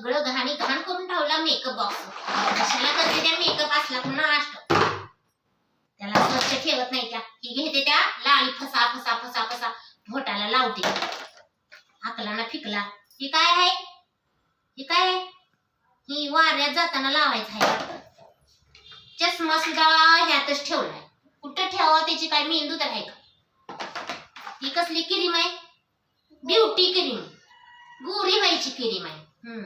सगळं घाणी घाण करून ठेवला मेकअप बॉक्स कशाला करते त्या मेकअप असला पुन्हा नाष्ट त्याला स्वच्छ ठेवत नाही त्या. ही घेते त्या लाळी फसा फसा फसा फसा. भोटाला लावते. आकला ना फिकला. ही काय आहे? ही काय आहे? ही वाऱ्यात जाताना लावायचं आहे. चष्मा सुद्धा ह्यातच ठेवलाय. कुठं ठेवावं त्याची काय मेंदू तर आहे का? ही कसली क्रीम आहे? ब्युटी क्रीम गोरी व्हायची क्रीम आहे. हम्म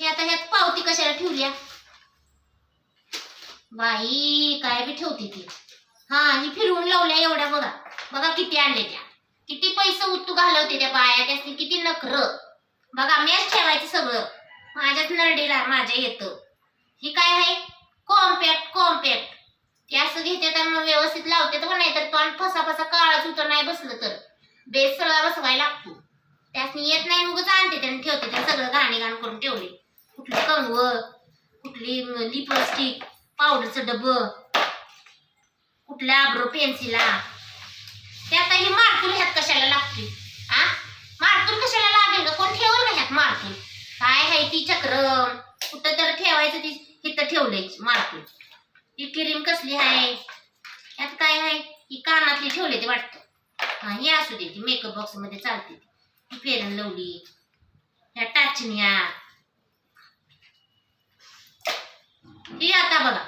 हे आता ह्यात पावती कशाला ठेवल्या बाई काय बी ठेवते ती. हा ही फिरवून लावल्या एवढ्या बघा. बघा किती आणले त्या. किती पैसे उत्तू घालवते त्या बाया त्यासनी किती नखर. बघा मॅच ठेवायचं सगळं. माझ्याच नरडीला माझ्या येतं. ही काय आहे? कॉम्पॅक्ट कॉम्पॅक्ट ते असं घेते तर मग व्यवस्थित लावते तर नाही तर तोंड फसा फसा काळाच होतं नाही बसलं तर. बेस सगळा बसवायला लागतो. त्यासनी येत नाही मग आणते त्याने ठेवते त्याने सगळं गाणे घाण करून ठेवले. कुठली कंगव कुठली लिपस्टिक पावडरचं डब कुठल्या आब्रो पेन्सिला ते आता ही मारतूल ह्यात कशाला लागते आ? मारतूल कशाला लागेल का कोण ठेवल ना ह्यात मारतूल काय आहे ती चक्र कुठं तर ठेवायचं ती इथं ठेवलंय मारतूल ती क्रीम कसली आहे ह्यात काय आहे ही कानातली ठेवले ते वाटतं. हा हे असू दे ती मेकअप बॉक्समध्ये चालते ती. ही फेरन लवली. ह्या टाचण्या ही आता बघा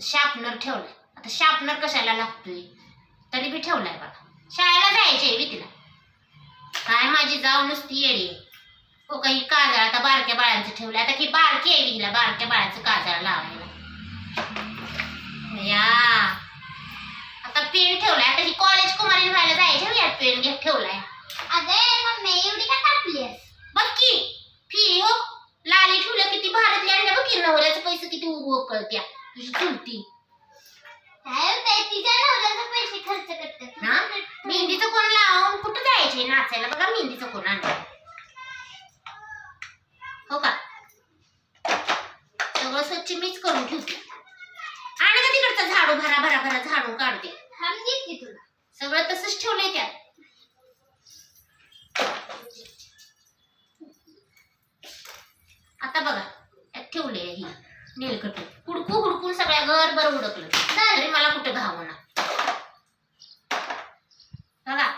शार्पनर ठेवलाय. आता शार्पनर कशाला लागतोय? तरी बी ठेवलाय बघा. शाळेला जायचे बी तिला. काय माझी जाऊ नुसती येडी आहे. हो काही काजळ आता बारक्या बाळांचं ठेवलं आता की बारकी आहे हिला बारक्या बाळाचं काजळ लावायला. या. आता पेन ठेवलाय. आता ही कॉलेज कुमारी व्हायला जायचं यात पेन घेत ठेवलाय. अगं मम्मी एवढी का टाकलीस बघ की फी हो लाली ठेवल्या किती भारतली आणल्या बघ की नवऱ्याचे पैसे किती उकळत्या? तुझी चुलती. तिच्या नवऱ्याचे पैसे खर्च करतात. ना मेहंदीचं कोण लावून कुठं जायचे नाचायला बघा मेहंदीचं कोण आणलं हो का? सगळं स्वच्छ मीच करून ठेवते. आणि का तिकडचं झाडू भरा भरा भरा झाडू काढते. हम देते तुला. सगळं तसंच ठेवलंय त्यात. आता बघा त्यात ठेवले ही. नेलकट हुडकू हुडकून सगळ्या घर बरं हुडकलं तरी मला कुठं घावं ना बघा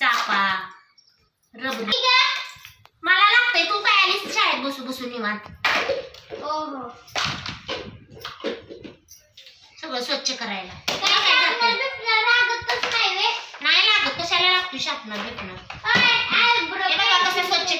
चापा रबरी मला लागतंय तू काय आलीस शाळेत बसू बसू निवांत. हो हो. सगळं स्वच्छ करायला. नाही लागत कशाला लागतो शापणार आयब्रो हे बघा कसं स्वच्छ